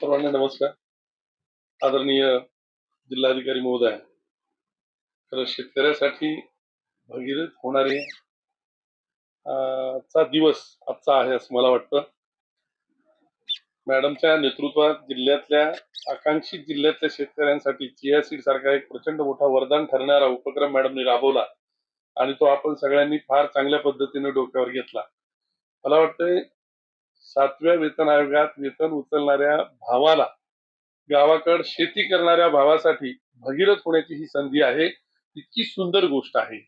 सर्वांना नमस्कार. आदरणीय जिल्हाधिकारी महोदय तर शेतकऱ्यासाठी भगीरथ होणारे चा दिवस आजचा आहे असं मला वाटतं. मॅडमच्या नेतृत्वात जिल्ह्यातल्या आकांक्षित जिल्ह्यातल्या शेतकऱ्यांसाठी चिया सीड सारखा एक प्रचंड मोठा वरदान ठरणारा उपक्रम मॅडमने राबवला आणि तो आपण सगळ्यांनी फार चांगल्या पद्धतीने डोक्यावर घेतला. मला वाटतंय सातव्या वेतन आयोगात वेतन उचलणाऱ्या भावाला गावाकड शेती करणाऱ्या भावासाठी भगीरथ होण्याची ही संधी आहे. इतकी सुंदर गोष्ट आहे.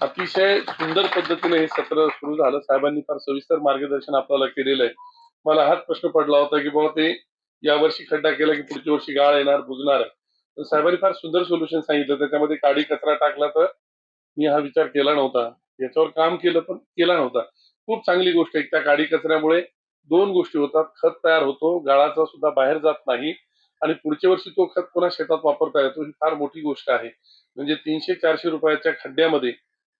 अतिशय सुंदर पद्धतीने हे सत्र सुरू झालं. साहेबांनी फार सविस्तर मार्गदर्शन आपल्याला केलेलं आहे. मला हाच प्रश्न पडला होता की बाबा ते यावर्षी खड्डा केला की पुढच्या वर्षी गाळ येणार बुजणार तर साहेबांनी फार सुंदर सोल्युशन सांगितलं. त्याच्यामध्ये काडी कचरा टाकला तर मी हा विचार केला नव्हता. याच्यावर काम केलं पण केला नव्हता. खूप चांगली गोष्ट आहे. त्या काडी कचऱ्यामुळे दोन गोष्टी होतात. खत तयार होतो गाळाचा सुद्धा बाहेर जात नाही आणि पुढच्या वर्षी तो खत पुन्हा शेतात वापरता येतो ही फार मोठी गोष्ट आहे. म्हणजे तीनशे चारशे रुपयाच्या खड्ड्यामध्ये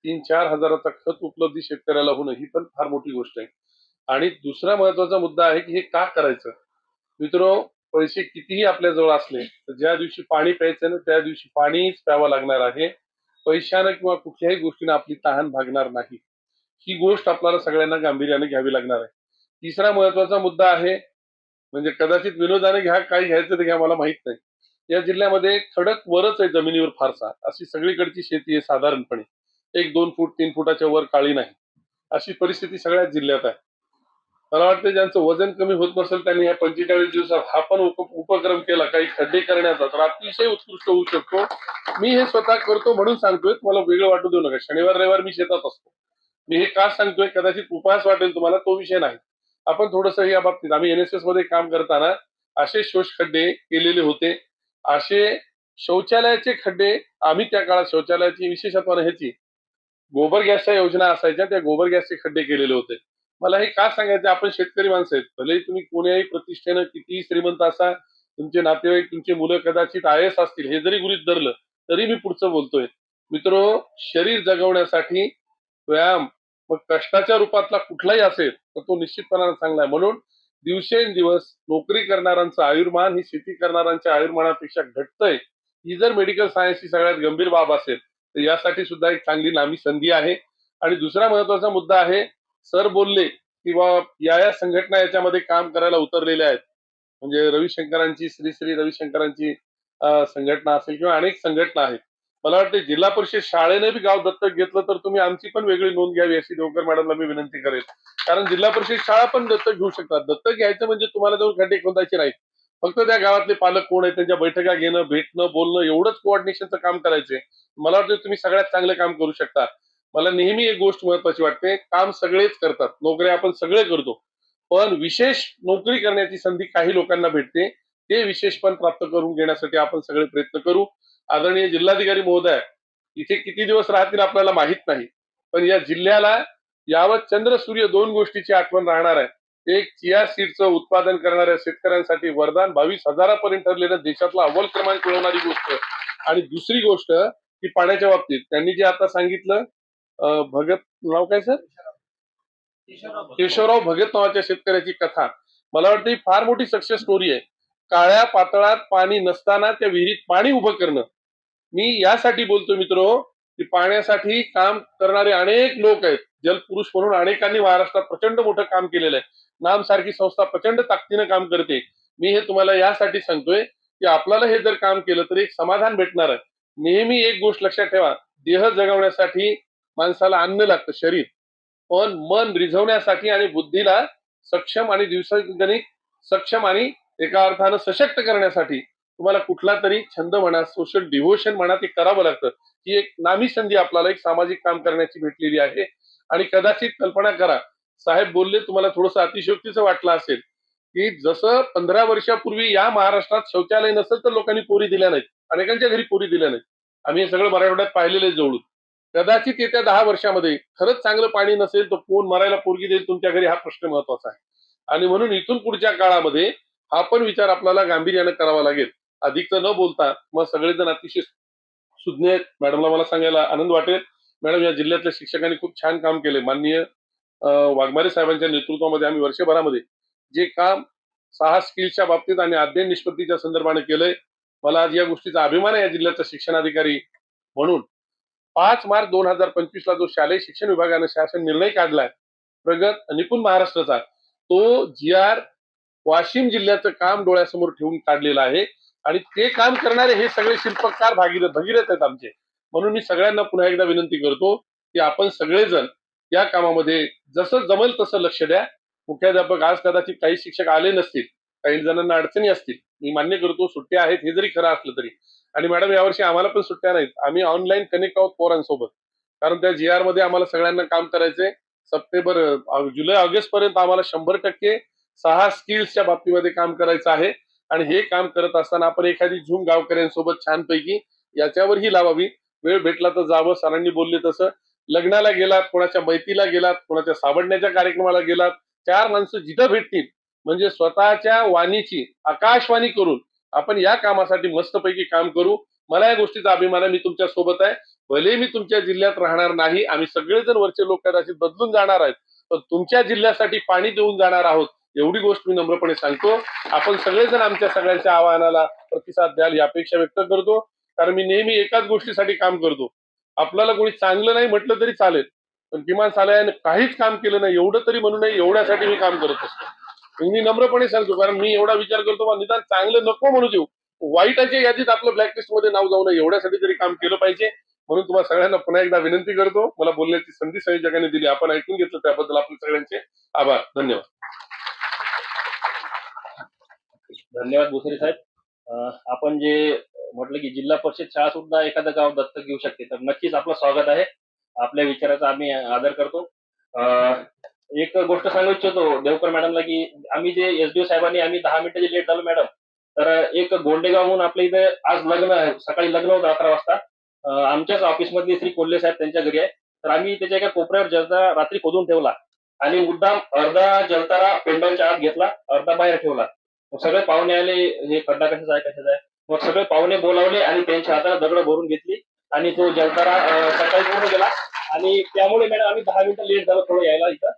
तीन चार हजाराचा खत उपलब्धी शेतकऱ्याला होणं ही पण फार मोठी गोष्ट आहे. आणि दुसरा महत्त्वाचा मुद्दा आहे की हे का करायचं? मित्र पैसे कितीही आपल्या जवळ असले तर ज्या दिवशी पाणी प्यायचं ना त्या दिवशी पाणीच प्यावं लागणार आहे. पैशानं किंवा कुठल्याही गोष्टीनं आपली तहान भागणार नाही. ही गोष्ट आपल्याला सगळ्यांना गांभीर्याने घ्यावी लागणार आहे. तिसरा महत्त्वाचा मुद्दा आहे म्हणजे कदाचित विनोदाने घ्या काय घ्यायचं ते घ्या मला माहीत नाही. या जिल्ह्यामध्ये खडक वरच आहे जमिनीवर फारसा. अशी सगळीकडची शेती आहे साधारणपणे. एक दोन फूट तीन फुटाच्या वर काळी नाही. अशी परिस्थिती सगळ्याच जिल्ह्यात आहे. मला वाटतं ज्यांचं वजन कमी होत नसेल त्यांनी या पंचेचाळीस दिवसात हा पण उपक्रम केला. काही खड्डे करण्याचा तर अतिशय उत्कृष्ट होऊ शकतो. मी हे स्वतः करतो म्हणून सांगतोय. मला वेगळं वाटू देऊ नका. शनिवार रविवार मी शेतात असतो. मी हे का सांगतोय? कदाचित उपहास वाटेल तुम्हाला तो विषय नाही. आपण थोडस या बाबतीत आम्ही एनएसएसमध्ये काम करताना असे शोष खड्डे केलेले होते. असे शौचालयाचे खड्डे आम्ही त्या काळात शौचालयाची विशेषत्वानं ह्याची गोबर गॅसच्या योजना असायच्या त्या गोबर गॅसचे खड्डे केलेले होते. मला हे का सांगायचं आपण शेतकरी माणसं आहेत. भले तुम्ही कोण्याही प्रतिष्ठेनं कितीही श्रीमंत असा तुमचे नातेवाईक तुमचे मुलं कदाचित आय एस असतील हे जरी गृहित धरलं तरी मी पुढचं बोलतोय. मित्र शरीर जगवण्यासाठी व्यायाम मग कष्टाच्या रूपातला कुठलाही असेल तर तो निश्चितपणाने चांगला आहे. म्हणून दिवसेंदिवस नोकरी करणाऱ्यांचं आयुर्मान ही शेती करणाऱ्यांच्या आयुर्मानापेक्षा घटतंय. ही जर मेडिकल सायन्सची सगळ्यात गंभीर बाब असेल तर यासाठी सुद्धा एक चांगली नामी संधी आहे. आणि दुसरा महत्त्वाचा मुद्दा आहे सर बोलले किंवा या या संघटना याच्यामध्ये काम करायला उतरलेल्या आहेत. म्हणजे रविशंकरांची श्री श्री रविशंकरांची संघटना असेल किंवा अनेक संघटना आहेत. मला वाटतं जिल्हा परिषद शाळेने बी गाव दत्तक घेतलं तर तुम्ही आमची पण वेगळी नोंद घ्यावी अशी देवकर मॅडमला मी विनंती करेल. कारण जिल्हा परिषद शाळा पण दत्तक घेऊ शकतात. दत्तक घ्यायचं म्हणजे तुम्हाला जाऊन खड्डे खोदायचे नाही फक्त त्या गावातले पालक कोण आहेत त्यांच्या बैठका घेणं भेटणं बोलणं एवढंच कोऑर्डिनेशनचं काम करायचंय. मला वाटतं तुम्ही सगळ्यात चांगलं काम करू शकता. मला नेहमी एक गोष्ट महत्वाची वाटते काम सगळेच करतात. नोकऱ्या आपण सगळे करतो. पण विशेष नोकरी करण्याची संधी काही लोकांना भेटते. ते विशेष पण प्राप्त करून घेण्यासाठी आपण सगळे प्रयत्न करू. आदरणीय जिल्हाधिकारी महोदय इथे किती दिवस राहतील आपल्याला माहीत नाही पण या जिल्ह्याला यावत चंद्र सूर्य दोन गोष्टीची आठवण राहणार आहे. एक चिया सीडचं उत्पादन करणाऱ्या शेतकऱ्यांसाठी वरदान बावीस हजारापर्यंत ठरलेलं देशातला अव्वल क्रमांक मिळवणारी गोष्ट. आणि दुसरी गोष्ट की पाण्याच्या बाबतीत त्यांनी जे आता सांगितलं भगत नाव काय सर? केशवराव भगत नावाच्या शेतकऱ्याची कथा. मला वाटतं ही फार मोठी सक्सेस स्टोरी आहे. काळ्या पातळात पाणी नसताना त्या विहिरीत पाणी उभं करणं. मी यासाठी बोलतो मित्र की पाण्यासाठी काम करणारे अनेक लोक आहेत. जलपुरुष म्हणून अनेकांनी महाराष्ट्रात प्रचंड मोठं काम केलेलं आहे. नाम सारखी संस्था प्रचंड ताकदीनं काम करते. मी हे तुम्हाला यासाठी सांगतोय की आपल्याला हे जर काम केलं तर एक समाधान भेटणार आहे. नेहमी एक गोष्ट लक्षात ठेवा देह जगवण्यासाठी माणसाला अन्न लागतं शरीर. पण मन रिझवण्यासाठी आणि बुद्धीला सक्षम आणि दिवसागणिक सक्षम आणि एका अर्थानं सशक्त करण्यासाठी तुम्हाला कुठला तरी छंद म्हणा सोशल डिव्होशन म्हणा ते करावं लागतं. ही एक नामी संधी आपल्याला एक सामाजिक काम करण्याची भेटलेली आहे. आणि कदाचित कल्पना करा साहेब बोलले तुम्हाला थोडस अतिशयोक्तीचं वाटलं असेल की जसं पंधरा वर्षापूर्वी या महाराष्ट्रात शौचालय नसेल तर लोकांनी पोरी दिल्या नाहीत. अनेकांच्या घरी पोरी दिल्या नाहीत. आम्ही हे सगळं मराठवाड्यात पाहिलेले जवळून. कदाचित येत्या दहा वर्षामध्ये खरंच चांगलं पाणी नसेल तर कोण मरायला पोरगी देईल तुमच्या घरी हा प्रश्न महत्त्वाचा आहे. आणि म्हणून इथून पुढच्या काळामध्ये हा पण विचार आपल्याला गांभीर्यानं करावा लागेल. अधिकचं न बोलता मग सगळेजण अतिशय सुज्ञ आहेत. मॅडमला मला सांगायला आनंद वाटेल. मॅडम या जिल्ह्यातल्या शिक्षकांनी खूप छान काम केले माननीय वाघमारे साहेबांच्या नेतृत्वामध्ये आम्ही वर्षभरामध्ये जे काम सहा स्किल्सच्या बाबतीत आणि अध्ययन निष्पत्तीच्या संदर्भाने केलंय मला आज या गोष्टीचा अभिमान आहे या जिल्ह्याचा शिक्षणाधिकारी म्हणून. पाच मार्च दोन हजार पंचवीस ला जो शालेय शिक्षण विभागाने शासन निर्णय काढलाय प्रगत निपुण महाराष्ट्राचा तो जी आर वाशिम जिल्ह्याचं काम डोळ्यासमोर ठेवून काढलेलं आहे. आणि ते काम करणारे हे सगळे शिल्पकार भागीरथ भगीरथ आहेत आमचे. म्हणून मी सगळ्यांना पुन्हा एकदा विनंती करतो की आपण सगळेजण या कामामध्ये जसं जमेल तसं लक्ष द्या. मुख्याध्यापक आज कदाचित काही शिक्षक आले नसतील काही जणांना अडचणी असतील मी मान्य करतो सुट्ट्या आहेत हे जरी खरं असलं तरी. आणि मॅडम यावर्षी आम्हाला पण सुट्ट्या नाहीत. आम्ही ऑनलाईन कनेक्ट आहोत पोरांसोबत. कारण त्या जी आरमध्ये आम्हाला सगळ्यांना काम करायचंय. सप्टेंबर जुलै ऑगस्ट पर्यंत आम्हाला शंभर टक्के सहा स्किल्सच्या बाबतीमध्ये काम करायचं आहे. आणि हे काम करत असताना आपण एखादी झूम गावकऱ्यांसोबत छानपैकी याच्यावरही लावावी. वेळ भेटला तर जावं. सरांनी बोलले तसं. लग्नाला गेलात कोणाच्या मैतीला गेलात कोणाच्या सावडण्याच्या कार्यक्रमाला गेलात चार माणसं जिथं भेटतील म्हणजे स्वतःच्या वाणीची आकाशवाणी करून आपण या कामासाठी मस्तपैकी काम करू. मला या गोष्टीचा अभिमान आहे. मी तुमच्यासोबत आहे. भले मी तुमच्या जिल्ह्यात राहणार नाही. आम्ही सगळेजण वरचे लोक कदाचित बदलून जाणार आहेत. पण तुमच्या जिल्ह्यासाठी पाणी देऊन जाणार आहोत. एवढी गोष्ट मी नम्रपणे सांगतो. आपण सगळेजण आमच्या सगळ्यांच्या आवाहनाला प्रतिसाद द्याल ही अपेक्षा व्यक्त करतो. कारण मी नेहमी एकाच गोष्टीसाठी काम करतो. आपल्याला कोणी चांगलं नाही म्हटलं तरी चालेल. पण किमान चालयाने काहीच काम केलं नाही एवढं तरी म्हणू नये एवढ्यासाठी मी काम करत असतो. मी नम्रपणे सांगतो कारण मी एवढा विचार करतो बा निदान चांगलं नको म्हणू देऊ. वाईटाच्या यादीत आपलं ब्लॅकलिस्टमध्ये नाव जाऊ नये एवढ्यासाठी तरी काम केलं पाहिजे. म्हणून तुम्हाला सगळ्यांना पुन्हा एकदा विनंती करतो. मला बोलण्याची संधी संयोजकांनी दिली. आपण ऐकून घेतलं त्याबद्दल आपले सगळ्यांचे आभार. धन्यवाद. धन्यवाद भोसरे साहेब. आपण जे म्हटलं की जिल्हा परिषद शाळा सुद्धा एखादं गाव दत्तक घेऊ शकते तर नक्कीच आपलं स्वागत आहे. आपल्या विचाराचा आम्ही आदर करतो. एक गोष्ट सांगू इच्छितो देवकर मॅडमला की आम्ही जे एसडीओ साहेबांनी आम्ही दहा मिनिटं लेट झालो मॅडम तर एक गोंडेगाव म्हणून आपल्या इथे आज लग्न आहे. सकाळी लग्न होतं अकरा वाजता. आमच्याच ऑफिसमधले श्री कोल्हे साहेब त्यांच्या घरी आहे. तर आम्ही त्याच्या एका कोपऱ्यावर जलता रात्री खोदून ठेवला आणि मुद्दाम अर्धा जलतारा पेंडॉलच्या आत घेतला अर्धा बाहेर ठेवला. सगळे पाहुणे आले हे खड्डा कशाचा आहे कशाचा आहे? मग सगळे पाहुणे बोलावले आणि त्यांच्या हाताला दगड भरून घेतली आणि तो जलतारा सकाळी पूर्ण गेला. आणि त्यामुळे मॅडम आम्ही दहा मिनिटं लेट झालो थोडं यायला इथं.